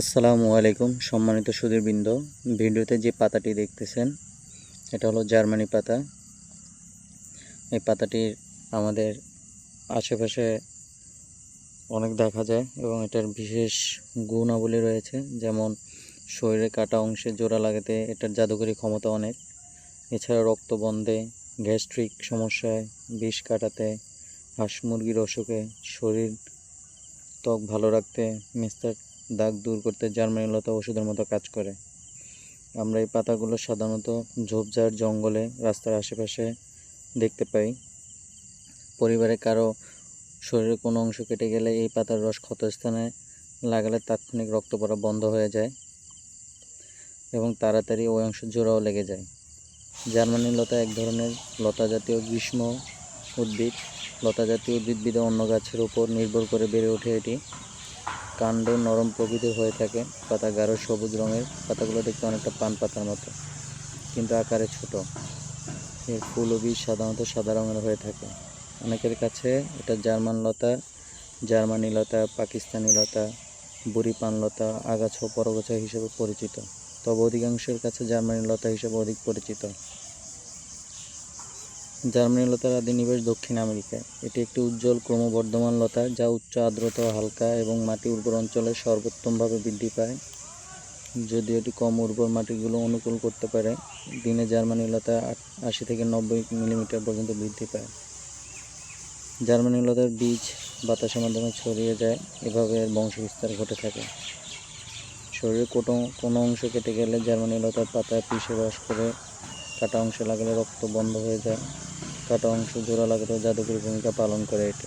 আসসালামু আলাইকুম সম্মানিত সুধীরবৃন্দ। ভিডিওতে যে পাতাটি দেখতেছেন, এটা হলো জার্মানি পাতা। এই পাতাটির আমাদের আশেপাশে অনেক দেখা যায় এবং এটার বিশেষ গুণাবলী রয়েছে। যেমন শরীরে কাটা অংশে জোড়া লাগাতে এটার জাদুকরী ক্ষমতা অনেক। এছাড়া রক্ত বন্ধে গ্যাস্ট্রিক সমস্যায় বিষ কাটাতে, হাঁস মুরগির অসুখে শরীর ত্বক ভালো রাখতে মেস্তার দাগ দূর করতে জার্মানি লতা ওষুধের মতো কাজ করে। আমরা এই পাতাগুলো সাধারণত ঝোপঝাড়, জঙ্গলে, রাস্তার আশেপাশে দেখতে পাই। পরিবারে কারও শরীরের কোনো অংশ কেটে গেলে এই পাতার রস ক্ষতস্থানে লাগালে তাৎক্ষণিক রক্ত পড়া বন্ধ হয়ে যায় এবং তাড়াতাড়ি ওই অংশ জোড়াও লেগে যায়। জার্মানি লতা এক ধরনের লতা জাতীয় গ্রীষ্ম উদ্ভিদ। লতা জাতীয় উদ্ভিদবিদে অন্য গাছের উপর নির্ভর করে বেড়ে ওঠে এটি। কাণ্ড নরম প্রকৃতির হয়ে থাকে। পাতা গাঢ় সবুজ রঙের। পাতাগুলো দেখতে অনেকটা পান পাতার মতো, কিন্তু আকারে ছোট। এর ফুল ও বীজ সাধারণত সাদা রঙের হয়ে থাকে। অনেকের কাছে এটা জার্মান লতা, জার্মানি লতা, পাকিস্তানি লতা, বুড়ি পান লতা, আগাছা পরগাছা হিসেবে পরিচিত। তবে অধিকাংশের কাছে জার্মানি লতা হিসেবে অধিক পরিচিত। জার্মানি লতার আদি নিবাস দক্ষিণ আমেরিকায়। এটি একটি উজ্জ্বল ক্রমবর্ধমান লতা যা উচ্চ আর্দ্রতা, হালকা এবং মাটি উর্বর অঞ্চলে সর্বোত্তমভাবে বৃদ্ধি পায়। যদিও এটি কম উর্বর মাটিগুলো অনুকূল করতে পারে, দিনে জার্মানি লতা আশি থেকে নব্বই মিলিমিটার পর্যন্ত বৃদ্ধি পায়। জার্মানি লতার বীজ বাতাসের মাধ্যমে ছড়িয়ে যায়, এভাবে এর বংশবিস্তার ঘটে থাকে। শরীরের কোনো কোনো অংশ কেটে গেলে জার্মানি লতার পাতা পিষে বাস করে, কাটা অংশে লাগালে রক্ত বন্ধ হয়ে যায়। কাটা অংশ জোড়া লাগাতেও জাদুকরী ভূমিকা পালন করে এটি।